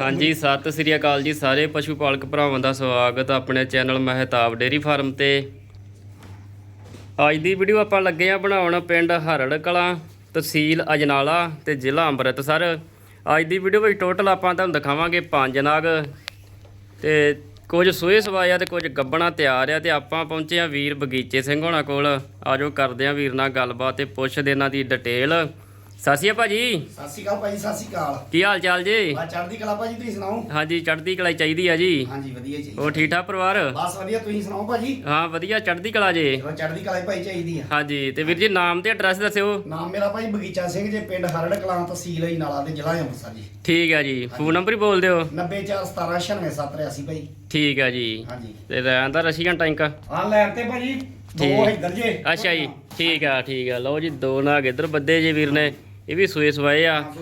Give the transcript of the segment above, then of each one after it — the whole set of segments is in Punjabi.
ਹਾਂਜੀ, ਸਤਿ ਸ੍ਰੀ ਅਕਾਲ ਜੀ ਸਾਰੇ ਪਸ਼ੂ ਪਾਲਕ ਭਰਾਵਾਂ ਦਾ ਸਵਾਗਤ ਆਪਣੇ ਚੈਨਲ ਮਹਿਤਾਬ ਡੇਰੀ ਫਾਰਮ ਤੇ। ਅੱਜ ਦੀ ਵੀਡੀਓ ਆਪਾਂ ਲੱਗੇ ਆ ਬਣਾਉਣ ਪਿੰਡ ਹਰੜ ਕਲਾਂ, ਤਹਿਸੀਲ ਅਜਨਾਲਾ ਤੇ ਜ਼ਿਲ੍ਹਾ ਅੰਮ੍ਰਿਤਸਰ। ਅੱਜ ਦੀ ਵੀਡੀਓ ਵਿੱਚ ਟੋਟਲ ਆਪਾਂ ਤੁਹਾਨੂੰ ਦਿਖਾਵਾਂਗੇ ਪੰਜ ਨਾਗ ਤੇ ਕੁਝ ਸੋਏ ਸਵਾਇਆ ਤੇ ਕੁਝ ਗੱਬਣਾ ਤਿਆਰ ਆ ਤੇ ਆਪਾਂ ਪਹੁੰਚੇ ਆ ਵੀਰ ਬਗੀਚੇ ਸਿੰਘ ਹੋਣਾ ਕੋਲ। ਆਜੋ ਕਰਦੇ ਆ ਵੀਰ ਨਾਲ ਗੱਲਬਾਤ ਤੇ ਪੁੱਛਦੇ ਇਹਨਾਂ ਦੀ ਡਿਟੇਲ ਸਤਿ ਸ਼੍ਰੀ ਅਕਾਲ ਭਾਜੀ। ਸਤਿ ਸ਼੍ਰੀ ਅਕਾਲ ਭਾਈ ਸਤਿ ਸ਼੍ਰੀ ਅਕਾਲ। ਕੀ ਹਾਲ ਚਾਲ ਜੀ? ਆ ਚੜ੍ਹਦੀ ਕਲਾ ਭਾਜੀ ਤੁਸੀਂ ਸੁਣਾਓ? ਹਾਂਜੀ ਚੜ੍ਹਦੀ ਕਲਾ ਚਾਹੀਦੀ ਆ ਜੀ। ਹਾਂਜੀ ਵਧੀਆ ਜੀ। ਹੋਰ ਠੀਕ ਠਾਕ ਪਰਿਵਾਰ? ਬਸ ਵਧੀਆ ਤੁਸੀਂ ਸੁਣਾਓ ਭਾਜੀ? ਹਾਂ ਵਧੀਆ ਚੜ੍ਹਦੀ ਕਲਾ ਜੇ। ਚਲੋ ਚੜ੍ਹਦੀ ਕਲਾ ਹੀ ਭਾਈ ਚਾਹੀਦੀ ਆ। ਹਾਂਜੀ ਤੇ ਵੀਰ ਜੀ ਨਾਮ ਤੇ ਐਡਰੈਸ ਦੱਸਿਓ। ਨਾਮ ਮੇਰਾ ਭਾਈ ਬਗੀਚਾ ਸਿੰਘ ਜੇ ਪਿੰਡ ਹਰੜ ਕਲਾਂ ਤਹਿਸੀਲ ਹੀ ਨਾਲਾ ਦੇ ਜ਼ਿਲ੍ਹਾ ਅੰਮ੍ਰਿਤਸਰ ਜੀ। ਠੀਕ ਹੈ ਜੀ। ਫੋਨ ਨੰਬਰ ਹੀ ਬੋਲ ਦਿਓ। 941799783 ਭਾਈ। ਠੀਕ ਹੈ ਜੀ। ਹਾਂਜੀ। ਤੇ ਰਹਿਣ ਦਾ ਰਸ਼ੀਅਨ ਟੈਂਕ? ਆ ਲੈਣ ਤੇ ਭਾਜੀ। ਦੋ ਠੀਕ। ਇੱਧਰ ਜੇ। ਅੱਛਾ ਜੀ ਠੀਕ ਆ ਠੀਕ ਆ। ਲਓ ਜੀ ਦੋ ਨਾਗ ਇੱਧਰ ਬੱਦੇ ਜੇ ਵੀਰ ਨੇ। ਇਹ ਵੀ ਸੂਏ ਸਵਾਏ ਆ। ਹਾਂ,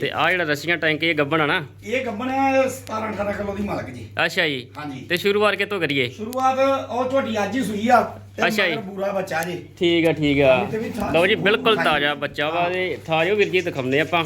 ਤੇ ਆ ਜਿਹੜਾ ਰਸ਼ੀਅਨ ਟੈਂਕ ਇਹ ਗੱਬਣ ਆ ਨਾ? ਇਹ ਗੱਬਣਾ 17 18 ਕਿਲੋ ਦੀ ਮਾਲਕ ਜੀ। ਅੱਛਾ ਜੀ। ਹਾਂਜੀ। ਤੇ ਸ਼ੁਰੂਆਤ ਕਿਤੋਂ ਕਰੀਏ? ਸ਼ੁਰੂਆਤ ਉਹ ਝੋਟੀ ਅੱਜ ਹੀ ਸੂਈ ਆ। ਤੇ ਅੱਛਾ ਜੀ। ਮਗਰ ਬੂਰਾ ਬੱਚਾ ਜੀ। ਠੀਕ ਆ ਠੀਕ ਆ। ਲਓ ਜੀ ਬਿਲਕੁਲ ਤਾਜ਼ਾ ਬੱਚਾ ਵਾ ਤੇ ਥਾਜੋ ਵੀਰ ਜੀ ਦਿਖਾਉਂਦੇ ਆਪਾਂ।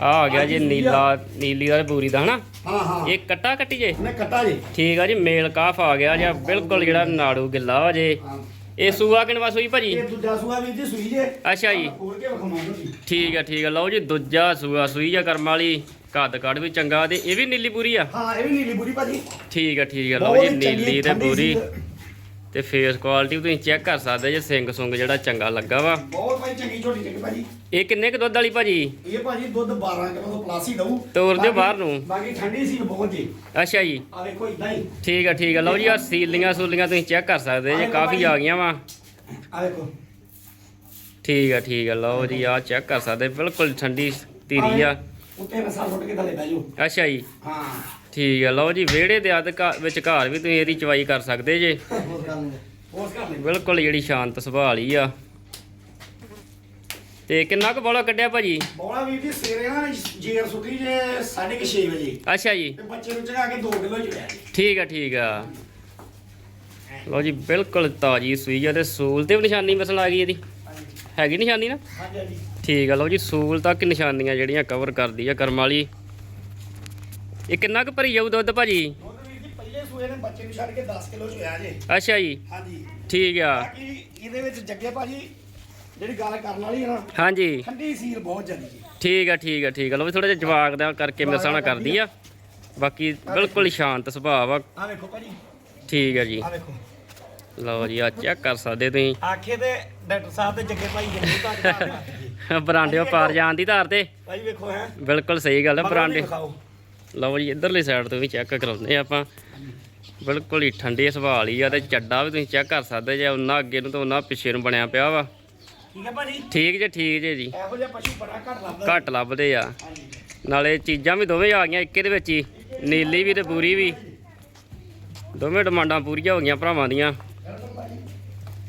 ਆ ਆ ਗਿਆ ਜੀ ਨੀਲਾ ਨੀਲੀ ਦਾ ਪੂਰੀ ਦਾ ਹਨਾ? ਹਾਂ ਹਾਂ। ਇਹ ਕੱਟਾ ਕੱਟੀ ਜੇ? ਇਹਨੇ ਕੱਟਾ ਜੀ। ਠੀਕ ਆ ਜੀ ਮੇਲ ਕਾਫ ਆ ਗਿਆ ਜਾਂ ਬਿਲਕੁਲ ਜਿਹੜਾ ਨਾੜੂ ਗਿੱਲਾ ਵਾ ਜੇ। ਹਾਂ। ਇਹ ਸੂਆ ਕਿਨਵਾ ਸੂਈ ਭਾਜੀ? ਇਹ ਦੂਜਾ ਸੂਆ ਵੀਰ ਜੀ ਸੂਈ ਜੇ। ਅੱਛਾ ਜੀ। ਖੋਲ ਕੇ ਵਿਖਾਉਣਾ ਜੀ। ਠੀਕ ਆ ਠੀਕ ਆ। ਲਓ ਜੀ ਦੂਜਾ ਸੂਆ ਸੂਈ ਜਾਂ ਕਰਮ ਵਾਲੀ। ਕੱਦ ਕੱਦ ਵੀ ਚੰਗਾ ਤੇ ਇਹ ਵੀ ਨੀਲੀ ਪੂਰੀ ਆ? ਹਾਂ ਇਹ ਵੀ ਨੀਲੀ ਬੁਰੀ ਭਾਜੀ। ਠੀਕ ਆ ਠੀਕ ਆ। ਲਓ ਜੀ ਹੀ ਨੀਲੀ ਤੇ ਪੂਰੀ। ਤੇ ਫੇਸ ਕੁਆਲਿਟੀ ਵੀ ਤੁਸੀਂ ਚੈੱਕ ਕਰ ਸਕਦੇ ਜੇ ਸਿੰਗ ਸੁੰਗ ਜਿਹੜਾ ਚੰਗਾ ਲੱਗਾ ਵਾ। ਬਹੁਤ ਭਾਈ ਚੰਗੀ ਝੋਟੀ ਚੰਗੀ ਭਾਜੀ। ਇਹ ਕਿੰਨੇ ਕੁ ਦੁੱਧ ਵਾਲੀ ਭਾਜੀ? ਇਹ ਭਾਜੀ ਦੁੱਧ 12 ਕਿਲੋ ਤੋਂ ਪਲੱਸ ਹੀ ਦਊ। ਤੋਰ ਦਿਓ ਬਾਹਰ ਨੂੰ। ਬਾਕੀ ਠੰਡੀ ਸੀ ਬਹੁਤ ਜੀ। ਅੱਛਾ ਜੀ। ਆ ਵੇਖੋ ਇਦਾਂ ਹੀ। ਠੀਕ ਆ ਠੀਕ ਆ। ਲਓ ਜੀ ਆ ਸੀਲੀਆਂ ਸੂਲੀਆਂ ਤੁਸੀਂ ਚੈੱਕ ਕਰ ਸਕਦੇ ਜੇ ਕਾਫੀ ਆ ਗਈਆਂ ਵਾ। ਆ ਵੇਖੋ। ਠੀਕ ਆ ਠੀਕ ਆ। ਲਓ ਜੀ ਆ ਚੈੱਕ ਕਰ ਸਕਦੇ। ਬਿਲਕੁਲ ਠੰਡੀ ਧੀਰੀ ਆ। ਉੱਤੇ ਨਸਾ ਸੁੱਟ ਕੇ ਥੱਲੇ ਬਹਿ ਜਾਓ। ਅੱਛਾ ਜੀ। ਹਾਂ। ਠੀਕ ਆ ਲਓ ਜੀ ਵਿਹੜੇ ਦੇ ਅੱਧ ਘਾ- ਵਿੱਚ ਘਰ ਵੀ ਤੁਸੀਂ ਇਹਦੀ ਚਵਾਈ ਕਰ ਸਕਦੇ ਜੇ। ਬਿਲਕੁਲ ਜਿਹੜੀ ਸ਼ਾਂਤ ਸੁਭਾਅ ਵਾਲੀ ਆ। ਤੇ ਕਿੰਨਾ ਕੁ ਬੋਲਾ ਕੱਢਿਆ ਭਾਜੀ? ਬੋਲਾ ਵੀਰ ਜੀ ਸਵੇਰੇ ਨਾ ਜੇਰ ਸੁੱਟੀ ਜੇ 6:30 ਵਜੇ। ਅੱਛਾ ਜੀ। ਤੇ ਬੱਚੇ ਨੂੰ ਚਗਾ ਕੇ 2 ਕਿਲੋ ਚੜਿਆ ਠੀਕ ਆ ਠੀਕ ਆ। ਲਓ ਜੀ ਬਿਲਕੁਲ ਤਾਜੀ ਸੂਈ ਆ ਤੇ ਸੂਲ ਤੇ ਵੀ ਨਿਸ਼ਾਨੀ ਮਸਲ ਆ ਗਈ ਇਹਦੀ। ਹੈਗੀ ਨਿਸ਼ਾਨੀ ਨਾ? ਹਾਂਜੀ ਹਾਂਜੀ। ਠੀਕ ਆ ਲਓ ਜੀ ਸੂਲ ਤੱਕ ਨਿਸ਼ਾਨੀਆਂ ਜਿਹੜੀਆਂ ਕਵਰ ਕਰਦੀ ਆ ਕਰਮ ਵਾਲੀ। ਇਹ ਕਿੰਨਾ ਕੁ ਭਰੀ ਜਾਊ ਦੁੱਧ ਭਾਜੀ? ਦੁੱਧ ਵੀਰ ਜੀ ਪਹਿਲੇ ਸੂਏ ਨੇ ਬੱਚੇ ਨੂੰ ਛੱਡ ਕੇ 10 ਕਿਲੋ ਜੇ। ਅੱਛਾ ਜੀ। ਹਾਂਜੀ। ਠੀਕ ਆ। ਬਾਕੀ ਇਹਦੇ ਵਿੱਚ ਜੱਗੇ ਭਾਜੀ ਜਿਹੜੀ ਗੱਲ ਕਰਨ ਵਾਲੀ ਹੈ ਨਾ ਹਾਂਜੀ। ਠੰਡੀ ਸੀਲ ਬਹੁਤ ਜ਼ਿਆਦੀ ਜੀ। ਠੀਕ ਆ ਠੀਕ ਆ ਠੀਕ ਆ। ਲਓ ਵੀ ਥੋੜਾ ਜਿਹਾ ਜਵਾਕ ਦਾ ਕਰਕੇ ਮਿਸਾਣਾ ਕਰਦੀ ਆ। ਬਾਕੀ ਬਿਲਕੁਲ ਸ਼ਾਂਤ ਸੁਭਾਅ ਆ ਆ ਵੇਖੋ ਭਾਜੀ। ਠੀਕ ਆ ਜੀ। ਆ ਵੇਖੋ। ਲਓ ਜੀ ਆ ਚੈੱਕ ਕਰ ਸਕਦੇ ਤੁਸੀਂ। ਆਖੇ ਤੇ ਡਾਕਟਰ ਸਾਹਿਬ ਤੇ ਜੱਗੇ ਭਾਈ ਜਿੰਨੀ ਤਾਂ। ਬਰਾਂਡਿਓ ਪਾਰ ਜਾਣ ਦੀ ਧਾਰ ਤੇ। ਭਾਈ ਵੇਖੋ ਹੈ। ਬਿਲਕੁਲ ਸਹੀ ਗੱਲ ਹੈ ਬਰਾਂਡੇ ਲਓ ਜੀ ਇਧਰਲੀ ਸਾਈਡ ਤੋਂ ਵੀ ਚੈੱਕ ਕਰਾਉਂਦੇ ਆਪਾਂ। ਬਿਲਕੁਲ ਹੀ ਠੰਡੇ ਸੁਭਾਅ ਵਾਲੀ ਆ ਤੇ ਚੱਡਾ ਵੀ ਤੁਸੀਂ ਚੈੱਕ ਕਰ ਸਕਦੇ ਜੇ ਉਹਨਾਂ ਅੱਗੇ ਨੂੰ ਤੇ ਉਹਨਾਂ ਪਿੱਛੇ ਨੂੰ ਬਣਿਆ ਪਿਆ ਵਾ। ਠੀਕ ਹੈ ਭਾਜੀ? ਠੀਕ ਜੇ ਠੀਕ ਜੇ ਜੀ। ਇਹੋ ਜਿਹਾ ਪਸ਼ੂ ਬੜਾ ਘੱਟ ਲੱਭਦਾ। ਘੱਟ ਲੱਭਦੇ ਆ। ਨਾਲੇ ਚੀਜ਼ਾਂ ਵੀ ਦੋਵੇਂ ਆ ਗਈਆਂ ਇੱਕੇ ਦੇ ਵਿੱਚ ਹੀ ਨੀਲੀ ਵੀ ਤੇ ਪੂਰੀ ਵੀ। ਦੋਵੇਂ ਡਿਮਾਂਡਾਂ ਪੂਰੀਆਂ ਹੋ ਗਈਆਂ ਭਰਾਵਾਂ ਦੀਆਂ।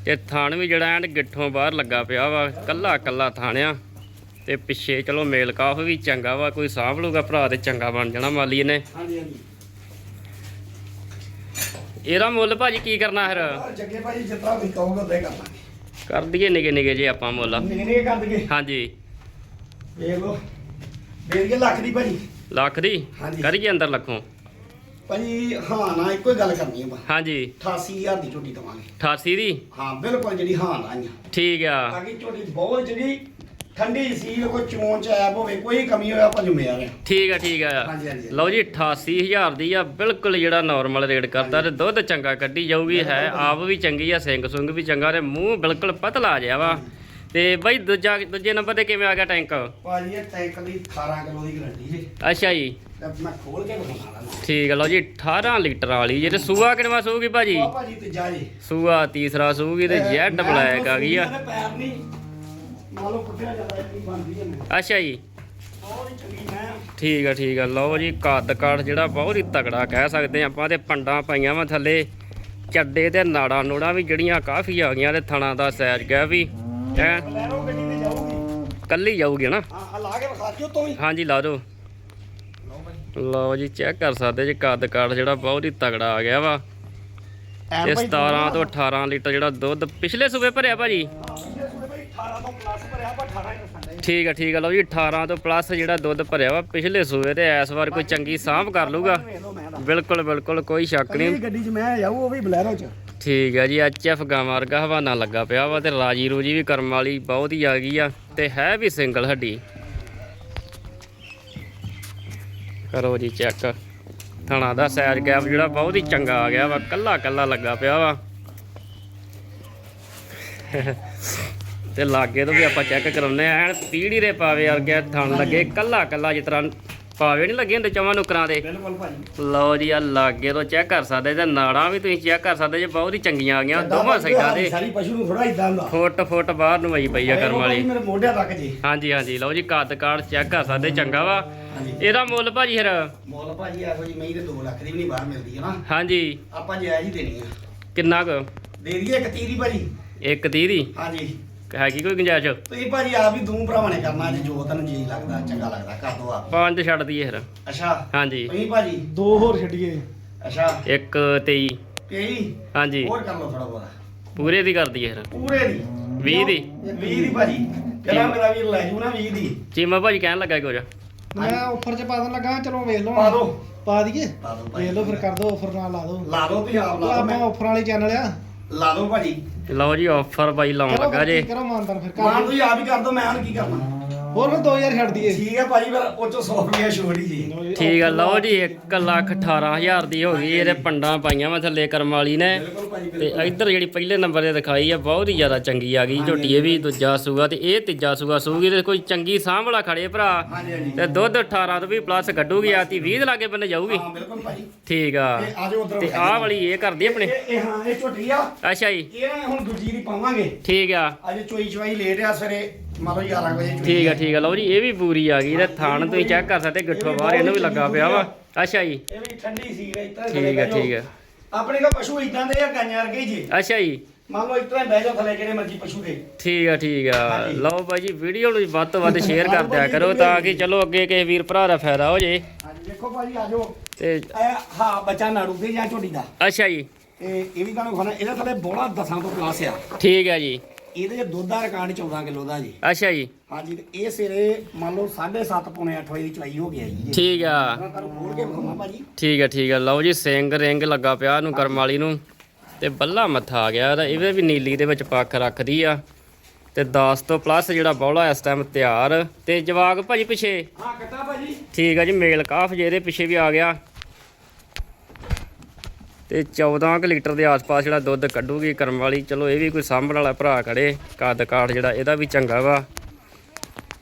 ਤੇ ਥਾਣ ਵੀ ਜਿਹੜਾ ਐਨ ਗਿੱਠੋਂ ਬਾਹਰ ਲੱਗਾ ਪਿਆ ਵਾ ਕੱਲਾ ਕੱਲਾ ਥਾਣਿਆ। ਤੇ ਪਿੱਛੇ ਚਲੋ ਮੇਲ ਕਾਫ ਵੀ ਚੰਗਾ ਵਾ ਕੋਈ ਸਾਂਭ ਲੂਗਾ ਭਰਾ ਤੇ ਚੰਗਾ ਬਣ ਜਾਣਾ ਮਾਲੀ ਨੇ ਹਾਂਜੀ ਹਾਂਜੀ। ਇਹਦਾ ਮੁੱਲ ਭਾਜੀ ਕੀ ਕਰਨਾ ਫਿਰ? ਜੱਗੇ ਭਾਜੀ ਜਿੱਦਾਂ ਵੀ ਕਹੋਗੇ ਉਦਾਂ ਹੀ ਕਰ ਲਾਂਗੇ। ਕਰ ਦਈਏ ਨਿਗੇ ਨਿਗੇ ਜੇ ਆਪਾਂ ਮੁੱਲ। ਨਿਗਨੇ ਕਰ ਦਈਏ। ਹਾਂਜੀ। ਵੇਖ ਵੇਖ ਕੇ ਲੱਖ ਦੀ ਭਾਜੀ। ਲੱਖ ਦੀ। ਕਰੀਏ ਅੰਦਰ ਲੱਖੋਂ? ਭਾਜੀ ਹਾਂ ਨਾ ਇੱਕੋ ਹੀ ਗੱਲ ਕਰਨੀ ਬਸ ਹਾਂਜੀ। 88000 ਦੀ ਝੋਟੀ ਦਵਾਂਗੇ। 88 ਦੀ? ਹਾਂ ਬਿਲਕੁਲ ਜਿਹੜੀ ਹਾਂ ਨਾ ਆ ਠੀਕ ਆ। ਬਾਕੀ ਝੋਟੀ ਬਹੁਤ ਜਿਹੜੀ ਠੰਡੀ ਸੀ ਕੋਈ ਚੋਣ ਚ ਐਬ ਹੋਵੇ ਕੋਈ ਕਮੀ ਹੋਵੇ ਆਪਾਂ ਜ਼ਿੰਮੇਵਾਰ ਹਾਂ ਠੀਕ ਆ ਠੀਕ ਆ। ਹਾਂਜੀ, ਹਾਂਜੀ। ਲਓ ਜੀ 88000 ਦੀ ਆ ਬਿਲਕੁਲ ਜਿਹੜਾ ਨਾਰਮਲ ਰੇਟ ਕਰਦਾ ਤੇ ਦੁੱਧ ਚੰਗਾ ਕੱਢੀ ਜਾਊਗੀ ਹੈ ਆਪ ਵੀ ਚੰਗੀ ਆ ਸਿੰਘ ਸੁੰਗ ਵੀ ਚੰਗਾ ਤੇ ਮੂੰਹ ਬਿਲਕੁਲ ਪਤਲਾ ਜਿਹਾ ਵਾ। ਤੇ ਬਾਈ ਦੂਜਾ ਦੂਜੇ ਨੰਬਰ ਤੇ ਕਿਵੇਂ ਆ ਗਿਆ ਟੈਂਕ? ਭਾਜੀ ਇਹ ਟੈਂਕ ਦੀ 18 ਕਿਲੋ ਦੀ ਗਰੰਟੀ ਜੀ। ਅੱਛਾ ਜੀ। ਤੇ ਮੈਂ ਖੋਲ ਕੇ ਵਿਖਾਉਣਾ ਨਾ ਠੀਕ ਆ ਲਓ ਜੀ 18 ਲੀਟਰ ਵਾਲੀ ਜੇ ਤੇ ਸੂਆ ਕਿਨਵਾ ਸੂਗੀ ਭਾਜੀ? ਆ ਭਾਜੀ ਤੇ ਜਾ। ਜੀ ਸੂਆ ਤੀਸਰਾ ਸੂਗੀ ਤੇ ਜੈਡ ਬਲੈਕ ਆ ਗਈ ਆ। ਮੇਰੇ ਪੈਰ ਨਹੀਂ ਮਾਲੋ ਕੁੱਟਿਆ ਜਾਂਦਾ ਇਹ ਬਣਦੀ ਹੈ ਮੈਂ ਅੱਛਾ ਜੀ। ਬਹੁਤ ਹੀ ਚੰਗੀ ਮੈਂ। ਠੀਕ ਆ ਠੀਕ ਆ। ਲਓ ਜੀ ਕੱਦ ਕਾਠ ਜਿਹੜਾ ਬਹੁਤ ਹੀ ਤਕੜਾ ਕਹਿ ਸਕਦੇ ਆਪਾਂ ਤੇ ਪੰਡਾਂ ਪਾਈਆਂ ਵਾ ਥੱਲੇ। ਚੱਡੇ ਤੇ ਨਾੜਾਂ ਨੂੜਾਂ ਵੀ ਜਿਹੜੀਆਂ ਕਾਫੀ ਆ ਗਈਆਂ ਤੇ ਥਣਾ ਦਾ ਸੈਜ ਗਿਆ ਵੀ ਹੈ? ਲੈਰੋ ਗੱਡੀ ਤੇ ਜਾਊਗੀ। ਕੱਲੀ ਜਾਊਗੀ ਨਾ? ਹਾਂ ਲਾ ਕੇ ਵਿਖਾ ਦਿਓ ਤੋਂ ਹੀ ਹਾਂਜੀ ਲਾ ਦਿਓ। ਲਓ ਜੀ ਚੈੱਕ ਕਰ ਸਕਦੇ ਜੀ ਕੱਦ ਕਾਠ ਜਿਹੜਾ ਬਹੁਤ ਹੀ ਤਗੜਾ ਆ ਗਿਆ ਵਾ। ਤੇ 17 ਤੋਂ 18 ਲੀਟਰ ਜਿਹੜਾ ਦੁੱਧ ਪਿਛਲੇ ਸੂਬੇ ਭਰਿਆ ਭਾਜੀ? 18 ਤੋਂ ਪਲੱਸ ਭਰਿਆ ਪਰ 18 ਹੀ ਦੱਸਣ ਠੀਕ ਆ ਠੀਕ ਆ। ਲਓ ਜੀ 18 ਤੋਂ ਪਲੱਸ ਜਿਹੜਾ ਦੁੱਧ ਭਰਿਆ ਵਾ ਪਿਛਲੇ ਸੂਏ ਤੇ ਇਸ ਵਾਰ ਕੋਈ ਚੰਗੀ ਸਾਂਭ ਕਰ ਲੂਗਾ ਬਿਲਕੁਲ ਬਿਲਕੁਲ ਕੋਈ ਸ਼ੱਕ ਨਹੀਂ। ਗੱਡੀ 'ਚ ਮੈਂ ਜਾਊ ਉਹ ਵੀ ਬਲੈਰੋ 'ਚ। ਠੀਕ ਹੈ ਜੀ ਐਚਐਫ ਗਾਂ ਵਰਗਾ ਹਵਾਨਾ ਲੱਗਾ ਪਿਆ ਵਾ ਤੇ ਰਾਜੀ ਰੂਜੀ ਵੀ ਕਰਮ ਵਾਲੀ ਬਹੁਤ ਹੀ ਆ ਗਈ ਆ ਤੇ ਹੈ ਵੀ ਸਿੰਗਲ ਹੱਡੀ। ਕਰੋ ਜੀ ਚੈੱਕ ਥਣਾ ਦਾ ਸਾਈਜ਼ ਗੈਪ ਜਿਹੜਾ ਬਹੁਤ ਹੀ ਚੰਗਾ ਆ ਗਿਆ ਵਾ ਕੱਲਾ ਕੱਲਾ ਲੱਗਾ ਪਿਆ ਵਾ। ਤੇ ਲਾਗੇ ਤੋਂ ਵੀ ਆਪਾਂ ਚੈੱਕ ਕਰਾਉਨੇ ਆ ਐਨ ਪੀੜੀ ਦੇ ਪਾਵੇ ਵਰਗੇ ਥਣ ਲੱਗੇ। ਕੱਲਾ ਕੱਲਾ ਜਿਸ ਤਰ੍ਹਾਂ ਪਾਵੇ ਨਹੀਂ ਲੱਗੇ ਹੁੰਦੇ ਚਵਾਂ ਨੁਕਰਾਂ ਦੇ। ਬਿਲਕੁਲ ਭਾਜੀ। ਲਓ ਜੀ ਆ ਲਾਗੇ ਤੋਂ ਚੈੱਕ ਕਰ ਸਕਦੇ ਤੇ ਨਾੜਾਂ ਵੀ ਤੁਸੀਂ ਚੈੱਕ ਕਰ ਸਕਦੇ ਜੇ ਬਹੁਤ ਹੀ ਚੰਗੀਆਂ ਆ ਗਈਆਂ ਦੋਵਾਂ ਸਾਈਡਾਂ ਦੇ। ਸਾਰੀ ਪਸ਼ੂ ਨੂੰ ਥੋੜਾ ਇਦਾਂ ਹੁੰਦਾ। ਫੁੱਟ ਫੁੱਟ ਬਾਹਰ ਨੂੰ ਵਈ ਪਈ ਆ ਕਰਮ ਵਾਲੀ। ਮੇਰੇ ਮੋਢਿਆਂ ਤੱਕ ਜੀ। ਹਾਂਜੀ ਹਾਂਜੀ। ਲਓ ਜੀ ਕੱਦ ਕਾੜ ਚੈੱਕ ਕਰ ਸਕਦੇ ਚੰਗਾ ਵਾ। ਇਹਦਾ ਮੁੱਲ ਭਾਜੀ ਫਿਰ? ਮੁੱਲ ਭਾਜੀ ਇਹੋ ਜੀ ਦੇ 2 ਲੱਖ ਦੀ ਵੀ ਨਹੀਂ ਬਾਹਰ ਮਿਲਦੀ ਹੈ ਨਾ ਹਾਂਜੀ। ਆਪਾਂ ਜਾਇਜ਼ ਹੀ ਦੇਣੀ ਆ। ਕਿੰਨਾ ਕੁ? ਦੇ ਦਈਏ ਇੱਕ ਤੀਹ ਦੀ ਭਾਜੀ। ਇੱਕ ਤੀਹ ਦੀ? ਹਾਂਜੀ। ਹੈਗੀ ਕੋਈ ਗੁੰਜਾਇਸ਼? ਤੁਸੀਂ ਭਾਜੀ ਆਪ ਵੀ ਦੋ ਭਰਾਵਾਂ ਨੇ ਕਰਨਾ ਜੇ ਜੋ ਤੈਨੂੰ ਜੀ ਲੱਗਦਾ ਚੰਗਾ ਲੱਗਦਾ ਕਰ ਦੋ ਆਪ। ਪੰਜ ਛੱਡ ਦਈਏ ਫਿਰ। ਅੱਛਾ। ਹਾਂਜੀ। ਤੁਸੀਂ ਭਾਜੀ? ਦੋ ਹੋਰ ਛੱਡੀਏ। ਅੱਛਾ। ਇੱਕ ਤੇਈ। ਤੇਈ? ਹਾਂਜੀ। ਹੋਰ ਕਰ ਲਓ ਥੋੜਾ ਬਹੁਤਾ। ਪੂਰੇ ਦੀ ਕਰ ਦਈਏ ਫਿਰ। ਪੂਰੇ ਦੀ? 20 ਦੀ। 20 ਦੀ ਭਾਜੀ। ਕਿਹੜਾ ਮੇਰਾ ਵੀਰ ਲੈ ਜੂ ਨਾ 20 ਦੀ। ਚੀਮਾ ਭਾਜੀ ਕਹਿਣ ਲੱਗਾ ਕੁਝ। ਮੈਂ ਆਫਰ 'ਚ ਪਾ ਦੇਣ ਲੱਗਾ ਚਲੋ ਵੇਖ ਲਓ। ਪਾ ਦੋ। ਪਾ ਦਈਏ। ਪਾ ਦੋ ਭਾਜੀ ਵੇਖ ਲਓ ਫਿਰ ਕਰ ਦੋ ਆਫਰ ਨਾਲ ਲਾ ਦੋ। ਲਾ ਦੋ ਤੁਸੀਂ ਆਪ ਲਾ ਦੋ ਮੈਂ। ਆਫਰ ਵਾਲੀ ਚੈਨਲ ਆ। ਲਾ ਦੋ ਭਾਜੀ। ਲਓ ਜੀ ਆਫਰ ਬਾਈ ਲਾਉਣ ਲੱਗਾ ਜੇ। ਕੀ ਕਰੋ ਮਾਨਦਾਰ ਫਿਰ ਮਾਨ ਕਰ ਤੁਸੀਂ ਆਪ ਹੀ ਕਰ ਦੋ ਮੈਂ ਹੁਣ ਕੀ ਕਰਨਾ? ਹੋਰ ਫਿਰ 2000 ਛੱਡ ਦਈਏ। ਠੀਕ ਹੈ ਭਾਜੀ ਫਿਰ ਉਹ ਚੋਂ 100 ਰੁਪਏ ਛੋੜ ਜੀ ਠੀਕ ਆ ਲਓ ਜੀ 1 ਲੱਖ 18000 ਦੀ ਹੋ ਗਈ ਇਹਦੇ ਪੰਡਾਂ ਪਾਈਆਂ ਵਾ ਥੱਲੇ ਕਰਮ ਵਾਲੀ ਨੇ। ਤੇ ਇੱਧਰ ਜਿਹੜੀ ਪਹਿਲੇ ਨੰਬਰ ਤੇ ਦਿਖਾਈ ਆ ਬਹੁਤ ਹੀ ਜ਼ਿਆਦਾ ਚੰਗੀ ਆ ਗਈ ਝੋਟੀ ਇਹ ਵੀ ਦੂਜਾ ਸੂਗਾ ਤੇ ਇਹ ਤੀਜਾ ਸੂਗਾ ਸੂਗੀ ਤੇ ਕੋਈ ਚੰਗੀ ਸਾਂਭ ਵਾਲਾ ਖੜੇ ਭਰਾ। ਹਾਂਜੀ ਹਾਂਜੀ। ਤੇ ਦੁੱਧ 18 ਤੋਂ ਵੀ ਪਲੱਸ ਕੱਢੂਗੀ ਆਤੀ 20 ਦੇ ਲਾਗੇ ਬੰਨੇ ਜਾਊਗੀ। ਹਾਂ ਬਿਲਕੁਲ ਭਾਜੀ। ਠੀਕ ਆ। ਤੇ ਆਹ ਵਾਲੀ ਇਹ ਕਰਦੀ ਆਪਣੇ। ਇਹ ਹਾਂ ਇਹ ਝੋਟੀ ਆ। ਅੱਛਾ ਜੀ। ਇਹ ਹੁਣ ਦੂਜੀ ਦੀ ਪਾਵਾਂਗੇ। ਠੀਕ ਆ। ਅੱਜ ਚੋਈ ਚਵਾਈ ਲੇਟ ਆ ਸਵੇਰੇ ਮੰਨ ਲਓ 11 ਵਜੇ ਚੋਈ ਠੀਕ ਆ ਠੀਕ ਆ। ਲਓ ਜੀ ਇਹ ਵੀ ਪੂਰੀ ਆ ਗਈ। ਤੇ ਥਾਣ ਤੁਸੀਂ ਚੈੱਕ ਕਰ ਸਕਦੇ ਗਿੱਠੋ ਬਾਹਰ ਇਹਨੂੰ ਵੀ ਲੱਗਾ ਪਿਆ ਵਾ। ਅੱਛਾ ਜੀ। ਇਹ ਵੀ ਠੰਡੀ ਸੀ ਇਤਨਾ ਠੀਕ ਆ ਠੀਕ ਆ। ਆਪਣੇ ਕੋ ਪਸ਼ੂ ਇਦਾਂ ਦੇ ਆ ਗਾਈਆਂ ਵਰਗੇ ਜੀ। ਅੱਛਾ ਜੀ। ਮੰਨ ਲਓ ਇਤਨਾ ਬਹਿ ਜਾਓ ਥੱਲੇ ਜਿਹੜੇ ਮਰਜ਼ੀ ਪਸ਼ੂ ਦੇ। ਠੀਕ ਆ ਠੀਕ ਆ। ਲਓ ਬਾਈ ਜੀ ਵੀਡੀਓ ਨੂੰ ਵੱਧ ਤੋਂ ਵੱਧ ਸ਼ੇਅਰ ਕਰ ਦਿਆ ਕਰੋ ਤਾਂ ਕਿ ਚਲੋ ਅੱਗੇ ਕਿਸੇ ਵੀਰ ਭਰਾ ਦਾ ਫਾਇਦਾ ਹੋ ਜੇ। ਹਾਂਜੀ ਦੇਖੋ ਭਾਜੀ ਆਜੋ ਤੇ ਇਹ ਹਾਂ ਬੱਚਾ ਨਾੜੂ ਦੇ ਜਾਂ ਝੋਟੀ ਦਾ। ਅੱਛਾ ਜੀ। ਤੇ ਇਹ ਵੀ ਤੁਹਾਨੂੰ ਖਾਣਾ ਇਹਦੇ ਥੱਲੇ ਬੋਲਾ ਦਸਾਂ ਤੋਂ ਪਲੱਸ ਆ। ਠੀਕ ਆ ਜੀ। ਇਹਦੇ ਦੁੱਧ ਦਾ ਰਿਕਾਰਡ 14 ਕਿਲੋ ਦਾ ਜੀ। ਅੱਛਾ ਜੀ। ਹਾਂਜੀ ਤੇ ਇਹ ਸਵੇਰੇ ਮੰਨ ਲਓ 7:30 ਪੌਣੇ 8 ਵਜੇ ਦੀ ਚਵਾਈ ਹੋ ਗਿਆ ਜੀ। ਠੀਕ ਆ। ਮੈਂ ਤੁਹਾਨੂੰ ਖੋਲ ਕੇ ਵਿਖਾਉਣਾ ਭਾਜੀ। ਠੀਕ ਆ ਠੀਕ ਆ। ਲਓ ਜੀ ਸਿੰਘ ਰਿੰਗ ਲੱਗਾ ਪਿਆ ਇਹਨੂੰ ਕਰਮ ਵਾਲੀ ਨੂੰ। ਤੇ ਬੱਲਾ ਮੱਥਾ ਆ ਗਿਆ ਇਹਦਾ। ਇਹਦੇ ਵੀ ਨੀਲੀ ਦੇ ਵਿੱਚ ਪੱਖ ਰੱਖਦੀ ਆ। ਤੇ 10 ਤੋਂ ਪਲੱਸ ਜਿਹੜਾ ਬੌਲਾ ਇਸ ਟਾਈਮ ਤਿਆਰ। ਤੇ ਜਵਾਗ ਭਾਜੀ ਪਿੱਛੇ। ਹਾਂ ਕੱਟਾ ਭਾਜੀ? ਠੀਕ ਆ ਜੀ ਮੇਲ ਕਾਫ ਜੇ ਇਹਦੇ ਪਿੱਛੇ ਵੀ ਆ ਗਿਆ। ਤੇ 14 ਕੁ ਲੀਟਰ ਦੇ ਆਸ-ਪਾਸ ਜਿਹੜਾ ਦੁੱਧ ਕੱਢੂਗੀ ਕਰਮ ਵਾਲੀ ਚਲੋ ਇਹ ਵੀ ਕੋਈ ਸਾਂਭਣ ਵਾਲਾ ਭਰਾ ਖੜੇ ਕੱਦ ਕਾਠ ਜਿਹੜਾ ਇਹਦਾ ਵੀ ਚੰਗਾ ਵਾ।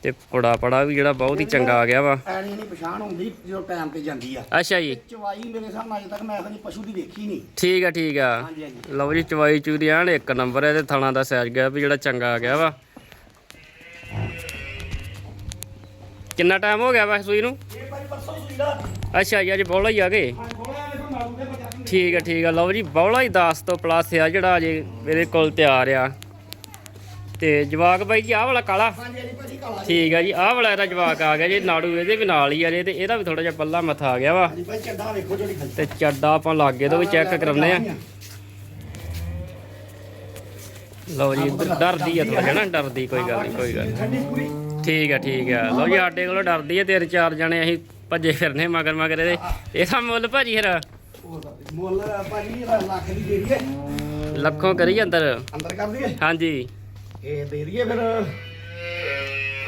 ਤੇ ਪੜਾ ਪੜਾ ਵੀ ਜਿਹੜਾ ਬਹੁਤ ਹੀ ਚੰਗਾ ਆ ਗਿਆ ਵਾ। ਐਣੀ ਨਹੀਂ ਪਛਾਣ ਹੁੰਦੀ ਜਦੋਂ ਟਾਈਮ ਤੇ ਜਾਂਦੀ ਆ। ਅੱਛਾ ਜੀ। ਚਵਾਈ ਮੇਰੇ ਨਾਲ ਅਜੇ ਤੱਕ ਮੈਂ ਇਹੋ ਜਿਹੀ ਪਸ਼ੂ ਦੀ ਵੇਖੀ ਨਹੀਂ। ਠੀਕ ਆ ਠੀਕ ਆ। ਲਓ ਜੀ ਚਵਾਈ ਚੂਰੀ ਐਨ ਇੱਕ ਨੰਬਰ ਹੈ ਤੇ ਥਣਾ ਦਾ ਸਾਈਜ਼ ਗਿਆ ਵੀ ਜਿਹੜਾ ਚੰਗਾ ਆ ਗਿਆ ਵਾ। ਕਿੰਨਾ ਟਾਈਮ ਹੋ ਗਿਆ ਵਾ ਸੂਈ ਨੂੰ? ਇਹ ਭਾਜੀ ਪਰਸੋਂ ਸੂਈ ਦਾ। ਅੱਛਾ ਜੀ ਅੱਜ ਬੌਲਾ ਹੀ ਆ ਗਏ ਹਾਂ ਬੋਲਾ ਦੇਖੋ ਨਾੜੂ ਦੇ ਬੱਚਾ ਠੀਕ ਆ ਠੀਕ ਆ। ਲਓ ਜੀ ਬੌਲਾ ਹੀ 10 ਤੋਂ ਪਲੱਸ ਆ ਜਿਹੜਾ ਅਜੇ ਮੇਰੇ ਕੋਲ ਤਿਆਰ ਆ। ਤੇ ਜਵਾਕ ਬਾਈ ਜੀ ਆਹ ਵਾਲਾ ਕਾਲਾ? ਠੀਕ ਆ ਜੀ ਆਹ ਵਾਲਾ ਇਹਦਾ ਜਵਾਕ ਆ ਗਿਆ ਜੀ ਨਾੜੂ ਇਹਦੇ ਵੀ ਨਾਲ ਹੀ ਆ ਜੇ ਤੇ ਇਹਦਾ ਵੀ ਥੋੜਾ ਜਿਹਾ ਪੱਲਾ ਮੱਥਾ ਆ ਗਿਆ ਵਾ। ਤੇ ਚੱਡਾ ਆਪਾਂ ਲਾਗੇ ਤੋਂ ਵੀ ਚੈੱਕ ਕਰਾਉਂਦੇ ਆ। ਲਓ ਜੀ ਡਰਦੀ ਆ ਥੋੜਾ ਨਾ ਡਰਦੀ ਕੋਈ ਗੱਲ ਨਹੀਂ ਕੋਈ ਗੱਲ ਨੀ। ਠੰਡੀ ਪੂਰੀ। ਠੀਕ ਆ ਠੀਕ ਆ। ਲਓ ਜੀ ਸਾਡੇ ਕੋਲੋਂ ਡਰਦੀ ਆ ਤਿੰਨ ਚਾਰ ਜਣੇ ਅਸੀਂ ਭੱਜੇ ਫਿਰਨੇ ਮਗਰ ਮਗਰ ਇਹਦੇ। ਇਹਦਾ ਮੁੱਲ ਭਾਜੀ ਫਿਰ? ਮੁੱਲ ਭਾਜੀ ਇਹਦਾ ਲੱਖ ਦੀ ਦੇ ਦਈਏ ਲੱਖੋਂ ਕਰੀ ਅੰਦਰ? ਅੰਦਰ ਕਰ ਦਈਏ? ਹਾਂਜੀ। ਇਹ ਦੇ ਦਈਏ ਫਿਰ।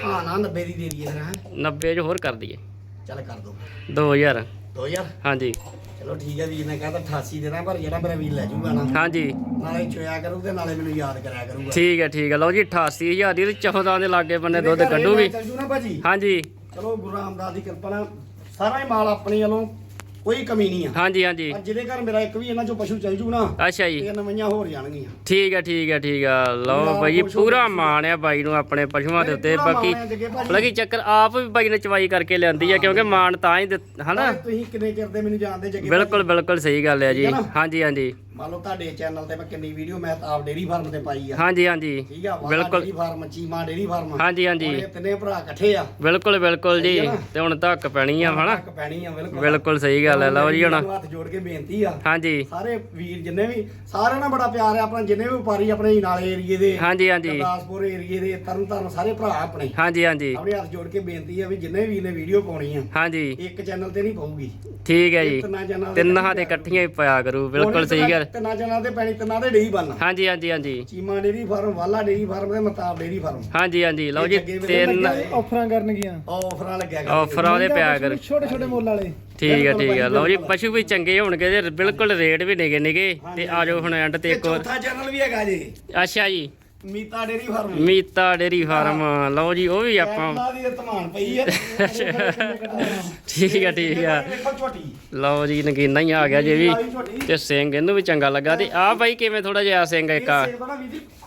ਹਾਂ ਨਾ 90 ਦੀ ਦੇ ਦਈਏ ਫਿਰ ਹੈਂ। 90 ਚ ਹੋਰ ਕਰ ਦਈਏ। ਚੱਲ ਕਰ ਦੋ। 2000 2000 ਹਾਂਜੀ। ਚਲੋ ਠੀਕ ਹੈ ਵੀਰ ਨੇ ਕਹਿੰਦਾ 88 ਦੇਣਾ ਪਰ ਜਿਹੜਾ ਮੇਰਾ ਵੀਰ ਲੈ ਜਾਊਗਾ ਨਾ। ਹਾਂਜੀ। ਨਾਲੇ ਚੋਇਆ ਕਰੂ ਤੇ ਨਾਲੇ ਮੈਨੂੰ ਯਾਦ ਕਰਿਆ ਕਰੂਗਾ। ਠੀਕ ਹੈ ਠੀਕ ਹੈ। ਲਓ ਜੀ 88000 ਦੀ ਤੇ 14 ਦੇ ਲਾਗੇ ਬੰਨੇ ਦੁੱਧ ਕੱਢੂਗੀ। ਚੱਲ ਜੂ ਨਾ ਭਾਜੀ। ਹਾਂਜੀ। ਚਲੋ ਗੁਰੂ ਰਾਮਦਾਸ ਦੀ ਕਿਰਪਾ ਨਾਲ ਸਾਰਾ ਹੀ ਮਾਲ ਆਪਣੀ ਵੱਲੋਂ ਕੋਈ ਕਮੀ ਨਹੀਂ ਆ। ਹਾਂਜੀ ਹਾਂਜੀ। ਪਰ ਜਿਹਦੇ ਘਰ ਮੇਰਾ ਇੱਕ ਵੀ ਇਹਨਾਂ ਚੋਂ ਪਸ਼ੂ ਚੱਲ ਜੂ ਨਾ ਅੱਛਾ ਜੀ। ਇਹ ਨਵੀਆਂ ਹੋਰ ਜਾਣਗੀਆਂ। ਠੀਕ ਹੈ ਠੀਕ ਹੈ ਠੀਕ ਹੈ ਲਓ ਬਾਈ ਪੂਰਾ ਮਾਣ ਆ ਬਾਈ ਨੂੰ ਆਪਣੇ ਪਸ਼ੂਆਂ ਦੇ ਉੱਤੇ। ਬਾਕੀ ਆ। ਲੱਗੀ ਚੱਕਰ ਆਪ ਵੀ ਬਾਈ ਨੇ ਚਵਾਈ ਕਰਕੇ ਲਿਆਂਦੀ ਆ ਕਿਉਂਕਿ ਮਾਣ ਤਾਂ ਹੀ ਹਨਾ? ਤੁਸੀਂ ਕਿੰਨੇ ਕਰਦੇ ਮੈਨੂੰ ਜਾਣਦੇ ਜੱਗੇ ਬਿਲਕੁਲ ਬਿਲਕੁਲ ਸਹੀ ਗੱਲ ਹੈ ਜੀ? ਹਾਂਜੀ ਹਾਂਜੀ। ਮੰਨ ਲਓ ਤੁਹਾਡੇ ਚੈਨਲ ਤੇ ਮੈਂ ਕਿੰਨੀ ਵੀਡੀਓ ਮੈਂ ਆਪ ਡੇਰੀ ਫਾਰਮ ਤੇ ਪਾਈ ਆ। ਹਾਂਜੀ ਹਾਂਜੀ। ਠੀਕ ਆ ਬਿਲਕੁਲ। Dairy farm Cheema dairy farm ਹਾਂਜੀ ਹਾਂਜੀ। ਇਹ ਤਿੰਨੇ ਭਰਾ ਇਕੱਠੇ ਆ। ਬਿਲਕੁਲ ਬਿਲਕੁਲ ਜੀ? ਤੇ ਹੁਣ ਧੱਕ ਪੈਣੀ ਆ ਹਨਾ? ਧੱਕ ਪੈਣੀ ਆ ਬਿਲਕੁਲ। ਬਿਲਕੁਲ ਸਹੀ ਗੱਲ ਹੈ ਲਓ ਜੀ ਹੁਣ। ਹੱਥ ਜੋੜ ਕੇ ਬੇਨਤੀ ਆ। ਹਾਂਜੀ। ਸਾਰੇ ਵੀਰ ਜਿੰਨੇ ਵੀ ਸਾਰਿਆਂ ਨਾਲ ਬੜਾ ਪਿਆਰ ਹੈ ਆਪਣਾ ਜਿੰਨੇ ਵੀ ਵਪਾਰੀ ਆਪਣੇ ਨਾਲੇ ਏਰੀਏ ਦੇ ਹਾਂਜੀ ਹਾਂਜੀ। ਗੁਰਦਾਸਪੁਰ ਏਰੀਏ ਦੇ ਤਰਨਤਾਰਨ ਸਾਰੇ ਭਰਾ ਆਪਣੇ। ਹਾਂਜੀ ਹਾਂਜੀ। ਆਪਣੇ ਹੱਥ ਜੋੜ ਕੇ ਬੇਨਤੀ ਆ ਵੀ ਜਿੰਨੇ ਵੀ ਨੇ ਵੀਡੀਓ ਪਾਉਣੀ ਆ ਹਾਂਜੀ। ਇੱਕ ਚੈਨਲ ਤੇ ਨਹੀਂ ਪਾਉਗੀ ਠੀਕ ਹੈ ਜੀ। ਤਿੰਨਾਂ ਤਿੰਨਾਂ ਦੇ ਇਕੱਠੀਆਂ ਹੀ ਪਾਇਆ ਕਰੂ ਬਿਲਕੁਲ ਸਹੀ ਗੱਲ। ਤਿੰਨਾਂ ਚੈਨਲ ਤੇ ਪੈਣੀ ਤਿੰਨਾਂ ਦੇ ਡੇਈ ਬਣਨਾ ਹਾਂਜੀ ਹਾਂਜੀ ਹਾਂਜੀ। ਚੀਮਾ ਡੇਰੀ ਫਾਰਮ ਵਾਲਾ ਡੇਰੀ ਫਾਰਮ ਤੇ ਮਤਾਬ ਡੇਰੀ ਫਾਰਮ। ਹਾਂਜੀ ਹਾਂਜੀ ਲਓ ਜੀ ਤਿੰਨ ਆਫਰਾਂ ਕਰਨਗੀਆਂ। ਆਫਰਾਂ ਲੱਗਿਆ ਕਰ ਆਫਰਾਂ ਉਹਦੇ ਪਿਆ ਕਰ। ਛੋਟੇ ਛੋਟੇ ਮੁੱਲ ਵਾਲੇ। ਠੀਕ ਹੈ ਠੀਕ ਹੈ। ਲਓ ਜੀ ਪਸ਼ੂ ਵੀ ਚੰਗੇ ਹੋਣਗੇ ਤੇ ਬਿਲਕੁਲ ਰੇਟ ਵੀ ਨਿਗੇ ਨਿਗੇ ਤੇ ਆਜੋ ਹੁਣ ਐਂਡ ਤੇ ਇੱਕ ਹੋਰ। ਚੌਥਾ ਚੈਨਲ ਵੀ ਹੈਗਾ ਜੀ। ਅੱਛਾ ਜੀ। Meeta dairy farm. Meeta dairy farm ਲਓ ਜੀ ਉਹ ਵੀ ਆਪਾਂ ਆਪਾਂ ਦੀ ਧਮਾਨ ਪਈ ਹੈ ਠੀਕ ਹੈ ਠੀਕ ਝੋਟੀ। ਲਓ ਜੀ ਨਗੀਨਾ ਹੀ ਆ ਗਿਆ ਜੇ ਵੀ ਤੇ ਸਿੰਘ ਇਹਨੂੰ ਵੀ ਚੰਗਾ ਲੱਗਾ ਤੇ ਆ ਬਾਈ ਕਿਵੇਂ ਥੋੜਾ ਜਿਹਾ ਸਿੰਘ ਇੱਕ ਆ।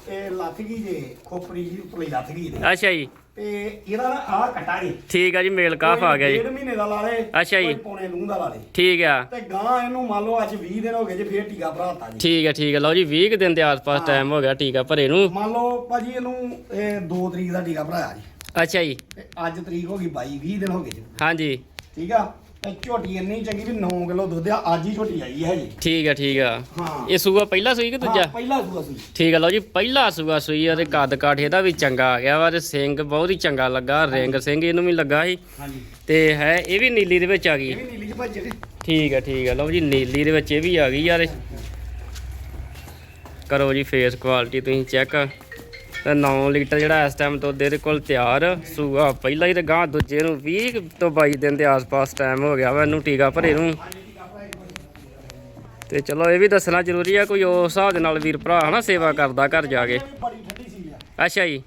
ਇਹ ਸੇਬ ਨਾ ਵੀ ਜੀ ਇਹ ਲੱਥ ਗਈ ਜੇ ਖੋਪੜੀ ਜੀ ਉੱਤੋਂ ਹੀ ਲੱਥ ਗਈ ਨੇ ਅੱਛਾ ਜੀ। ਤੇ ਇਹਦਾ ਨਾ ਆਹ ਕਟਾ ਜੀ। ਠੀਕ ਆ ਜੀ ਮੇਲ ਕਾਫ ਆ ਗਿਆ ਜੀ। ਡੇਢ ਮਹੀਨੇ ਦਾ ਲਾ ਲੇ ਅੱਛਾ ਜੀ। ਕੋਈ ਪੌਣੇ ਨੂੰ ਦਾ ਲਾ ਲੇ। ਠੀਕ ਆ। ਤੇ ਗਾਂ ਇਹਨੂੰ ਮੰਨ ਲਓ ਅੱਜ 20 ਦਿਨ ਹੋ ਗਏ ਜੇ ਫੇਰ ਟੀਕਾ ਭਰਾਤਾ ਜੀ। ਠੀਕ ਆ ਠੀਕ ਆ। ਲਓ ਜੀ 20 ਕੁ ਦਿਨ ਦੇ ਆਸ-ਪਾਸ ਟਾਈਮ ਹੋ ਗਿਆ ਟੀਕਾ ਭਰੇ ਨੂੰ। ਮੰਨ ਲਓ ਭਾਜੀ ਇਹਨੂੰ ਇਹ 2 ਤਰੀਕ ਦਾ ਟੀਕਾ ਭਰਾਇਆ ਜੀ। ਅੱਛਾ ਜੀ। ਤੇ ਅੱਜ ਤਰੀਕ ਹੋ ਗਈ 22 20 ਦਿਨ ਹੋ ਗਏ ਜੀ। ਹਾਂਜੀ। ਠੀਕ ਆ? ਝੋਟੀ ਇੰਨੀ ਚੰਗੀ ਵੀ 9 ਕਿਲੋ ਦੁੱਧ ਆ ਅੱਜ ਹੀ ਝੋਟੀ ਆਈ ਹੈ ਜੀ। ਠੀਕ ਆ ਠੀਕ ਆ। ਹਾਂ। ਇਹ ਸੂਆ ਪਹਿਲਾ ਸੂਈ ਕਿ ਦੂਜਾ? ਹਾਂ, ਪਹਿਲਾ ਸੂਆ ਸੀ ਠੀਕ ਆ ਲਓ ਜੀ ਪਹਿਲਾ ਸੂਆ ਸੂਈ ਆ ਤੇ ਕੱਦ ਕਾਠ ਇਹਦਾ ਵੀ ਚੰਗਾ ਆ ਗਿਆ ਵਾ ਤੇ ਸਿੰਘ ਬਹੁਤ ਹੀ ਚੰਗਾ ਲੱਗਾ ਰਿੰਗ ਸਿੰਘ ਇਹਨੂੰ ਵੀ ਲੱਗਾ ਸੀ। ਹਾਂਜੀ। ਤੇ ਹੈ ਇਹ ਵੀ ਨੀਲੀ ਦੇ ਵਿੱਚ ਆ ਗਈ। ਇਹ ਵੀ ਨੀਲੀ ਚ ਭੱਜ ਜਿਹੜੇ ਠੀਕ ਆ ਠੀਕ ਆ ਲਓ ਜੀ ਨੀਲੀ ਦੇ ਵਿੱਚ ਇਹ ਵੀ ਆ ਗਈ ਯਾਰ ਕਰੋ ਜੀ ਫੇਸ ਕੁਆਲਿਟੀ ਤੁਸੀਂ ਚੈੱਕ ਤੇ 9 ਲੀਟਰ ਜਿਹੜਾ ਇਸ ਟਾਈਮ ਦੁੱਧ ਇਹਦੇ ਕੋਲ ਤਿਆਰ ਸੂਆ। ਪਹਿਲਾਂ ਹੀ ਤੇ ਦੂਜੇ ਨੂੰ 20 ਤੋਂ 22 ਦਿਨ ਦੇ ਆਸ-ਪਾਸ ਟਾਈਮ ਹੋ ਗਿਆ ਵਾ ਇਹਨੂੰ ਟੀਕਾ ਭਰੇ ਨੂੰ। ਤੇ ਚਲੋ ਇਹ ਵੀ ਦੱਸਣਾ ਜ਼ਰੂਰੀ ਆ, ਕੋਈ ਉਸ ਹਿਸਾਬ ਦੇ ਨਾਲ ਵੀਰ ਭਰਾ ਹਨਾ ਸੇਵਾ ਕਰਦਾ ਘਰ ਜਾ ਕੇ। ਅੱਛਾ ਜੀ।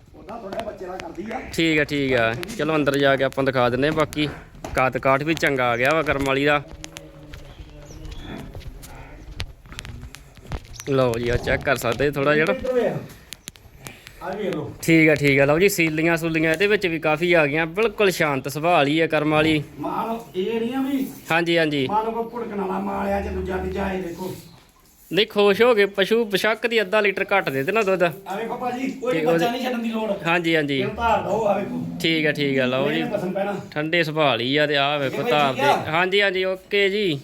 ਠੀਕ ਆ ਠੀਕ ਆ। ਚਲੋ ਅੰਦਰ ਜਾ ਕੇ ਆਪਾਂ ਦਿਖਾ ਦਿੰਨੇ ਆ ਬਾਕੀ ਕਾਤ ਕਾਠ ਵੀ ਚੰਗਾ ਆ ਗਿਆ ਵਾ ਕਰਮ ਵਾਲੀ ਦਾ। ਲਓ ਜੀ, ਆ ਚੈੱਕ ਕਰ ਸਕਦੇ ਥੋੜਾ ਜਿਹੜਾ ਆ ਠੀਕ ਆ ਠੀਕ ਆ। ਲਓ ਜੀ ਸੀਲੀਆਂ ਸੂਲੀਆਂ ਇਹਦੇ ਵਿੱਚ ਵੀ ਕਾਫੀ ਆ ਗਈਆਂ। ਬਿਲਕੁਲ ਸ਼ਾਂਤ ਸੁਭਾਅ ਵਾਲੀ ਆ ਕਰਮ ਵਾਲੀ। ਇਹ ਨਹੀਂ ਆ ਵੀ ਹਾਂਜੀ ਹਾਂਜੀ। ਮਾਂ ਨੂੰ ਕੋ ਭੁੜਕਣ ਵਾਲਾ ਮਾਲਿਆ ਚ ਦੂਜਾ ਤੀਜਾ ਇਹ ਦੇਖੋ। ਨਹੀਂ ਖੁਸ਼ ਹੋ ਗਏ ਪਸ਼ੂ ਬਸ਼ੱਕ ਦੀ ਅੱਧਾ ਲੀਟਰ ਘੱਟ ਦੇ ਦੇਣਾ ਦੁੱਧ। ਆ ਵੇਖੋ ਭਾਜੀ ਕੋਈ ਬੱਚਾ ਨਹੀਂ ਛੱਡਣ ਦੀ ਲੋੜ। ਹਾਂਜੀ ਹਾਂਜੀ। ਧਾਰ ਦੋ ਆ ਵੇਖੋ। ਠੀਕ ਆ ਠੀਕ ਆ। ਲਓ ਜੀ। ਠੰਡੇ ਸੁਭਾਅ ਵਾਲੀ ਆ ਤੇ ਆ ਵੇਖੋ ਧਾਰ ਦੇ। ਹਾਂਜੀ ਹਾਂਜੀ ਓਕੇ ਜੀ।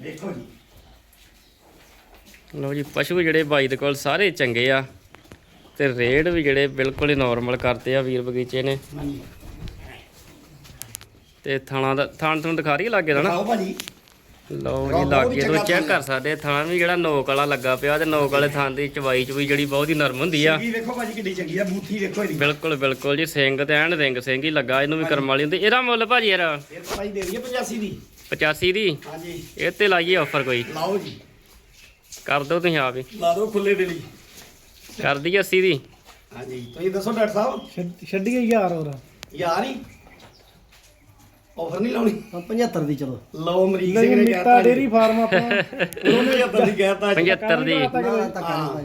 ਦੇਖੋ ਜੀ। ਲਓ ਜੀ ਪਸ਼ੂ ਜਿਹੜੇ ਬਾਈ ਦੇ ਕੋਲ ਸਾਰੇ ਚੰਗੇ ਆ। ਤੇ ਰੇਟ ਵੀ ਜਿਹੜੇ ਬਿਲਕੁਲ ਹੀ ਨਾਰਮਲ ਕਰਤੇ ਆ ਵੀਰ ਬਗੀਚੇ ਨੇ। ਤੇ ਥਾਣਾ ਦਾ ਥਾਣ ਤੁਹਾਨੂੰ ਦਿਖਾ ਰਹੀ ਲੱਗੇ ਦਾ ਨਾ? ਆਓ ਭਾਜੀ। ਲਓ ਜੀ ਲਾਗੇ ਤੋਂ ਚੈੱਕ ਕਰ ਸਕਦੇ ਥਾਣ ਵੀ ਜਿਹੜਾ ਨੋਕ ਵਾਲਾ ਲੱਗਾ ਪਿਆ ਤੇ ਨੋਕ ਵਾਲੇ ਥਾਂ ਦੀ ਚਵਾਈ ਚੁਈ ਜਿਹੜੀ ਬਹੁਤ ਹੀ ਨਰਮ ਹੁੰਦੀ ਆ। ਇਹ ਵੇਖੋ ਭਾਜੀ ਕਿੱਡੀ ਚੰਗੀ ਆ ਬੂਥੀ ਵੇਖੋ ਇਹਦੀ। ਬਿਲਕੁਲ ਬਿਲਕੁਲ ਜੀ ਸਿੰਘ ਤੇ ਐਨ ਰਿੰਗ ਸਿੰਘ ਹੀ ਲੱਗਾ ਇਹਨੂੰ ਵੀ ਕਰਮ ਵਾਲੀ ਹੁੰਦੀ। ਇਹਦਾ ਮੁੱਲ ਭਾਜੀ ਯਾਰ ਫਿਰ ਭਾਈ ਦੇ ਦਈਏ 85 ਦੀ। 85 ਦੀ? ਹਾਂਜੀ। ਇਹ ਤੇ ਲਾਈਏ ਆਫਰ ਕੋਈ। ਲਾਓ ਜੀ। ਕਰ ਦਿਓ ਤੁਸੀਂ ਆਪ ਹੀ। ਲਾ ਦਿਓ ਖੁੱਲੇ ਦੇ ਲਈ ਕਰ ਦਈਏ 80 ਦੀ। ਹਾਂਜੀ ਤੁਸੀਂ ਦੱਸੋ ਡਾਕਟਰ ਸਾਹਿਬ। ਛੱਡ- ਛੱਡੀਏ ਯਾਰ ਹੋਰ। ਯਾਰ ਹੀ? ਆਫਰ ਨਹੀਂ ਲਾਉਣੀ? 75 ਦੀ ਚਲੋ। ਲਓ ਮਰੀਕ ਸਿੰਘ ਨਹੀਂ ਨੇ ਮਿੱਤਾ ਕਹਿਤਾ ਡੇਰੀ ਫਾਰਮ ਆਪਾਂ। ਉਹਨੇ 75 ਦੀ ਕਹਿਤਾ 75 ਦੀ। ਹਾਂ।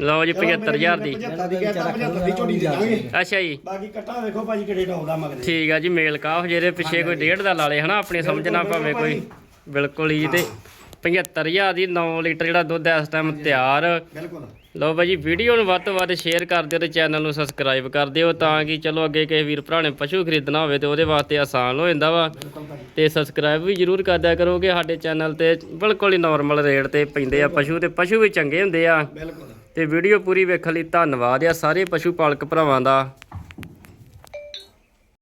ਲਓ ਜੀ 75000 ਦੀ। 75 ਦੀ ਕਹਿਤਾ 75 ਦੀ ਝੋਟੀ ਦੇ ਦਾਂਗੇ ਅੱਛਾ ਜੀ। ਬਾਕੀ ਕੱਟਾ ਵੇਖੋ ਭਾਜੀ ਕਿਹੜੇ ਟਾਉਂਦਾ ਮਗਰ। ਠੀਕ ਆ ਜੀ ਮੇਲ ਕਾਫ ਜਿਹਦੇ ਪਿੱਛੇ ਕੋਈ ਡੇਢ ਦਾ ਲਾ ਲੇ ਹਨਾ ਆਪਣੀ ਸਮਝ ਨਾ ਭਾਵੇਂ ਕੋਈ ਬਿਲਕੁਲ ਹੀ ਤੇ 75000 ਦੀ 9 ਲੀਟਰ ਜਿਹੜਾ ਦੁੱਧ ਇਸ ਟਾਈਮ ਤਿਆਰ। ਬਿਲਕੁਲ। ਲਓ ਬਾਈ ਜੀ ਵੀਡੀਓ ਨੂੰ ਵੱਧ ਤੋਂ ਵੱਧ ਸ਼ੇਅਰ ਕਰ ਦਿਓ ਤੇ ਚੈਨਲ ਨੂੰ ਸਬਸਕ੍ਰਾਈਬ ਕਰ ਦਿਓ ਤਾਂ ਕਿ ਚਲੋ ਅੱਗੇ ਕਿਸੇ ਵੀਰ ਭਰਾ ਨੇ ਪਸ਼ੂ ਖਰੀਦਣਾ ਹੋਵੇ ਤੇ ਉਹਦੇ ਵਾਸਤੇ ਆਸਾਨ ਹੋ ਜਾਂਦਾ ਵਾ। ਭਾਜੀ। ਤੇ ਸਬਸਕ੍ਰਾਈਬ ਵੀ ਜਰੂਰ ਕਰ ਦਿਆ ਕਰੋਗੇ ਸਾਡੇ ਚੈਨਲ ਤੇ ਬਿਲਕੁਲ ਹੀ ਨਾਰਮਲ ਰੇਟ ਤੇ ਪੈਂਦੇ ਆ ਪਸ਼ੂ ਤੇ ਪਸ਼ੂ ਵੀ ਚੰਗੇ ਹੁੰਦੇ ਆ। ਬਿਲਕੁਲ। ਤੇ ਵੀਡੀਓ ਪੂਰੀ ਵੇਖਣ ਲਈ ਧੰਨਵਾਦ ਆ ਸਾਰੇ ਪਸ਼ੂ ਪਾਲਕ ਭਰਾਵਾਂ ਦਾ।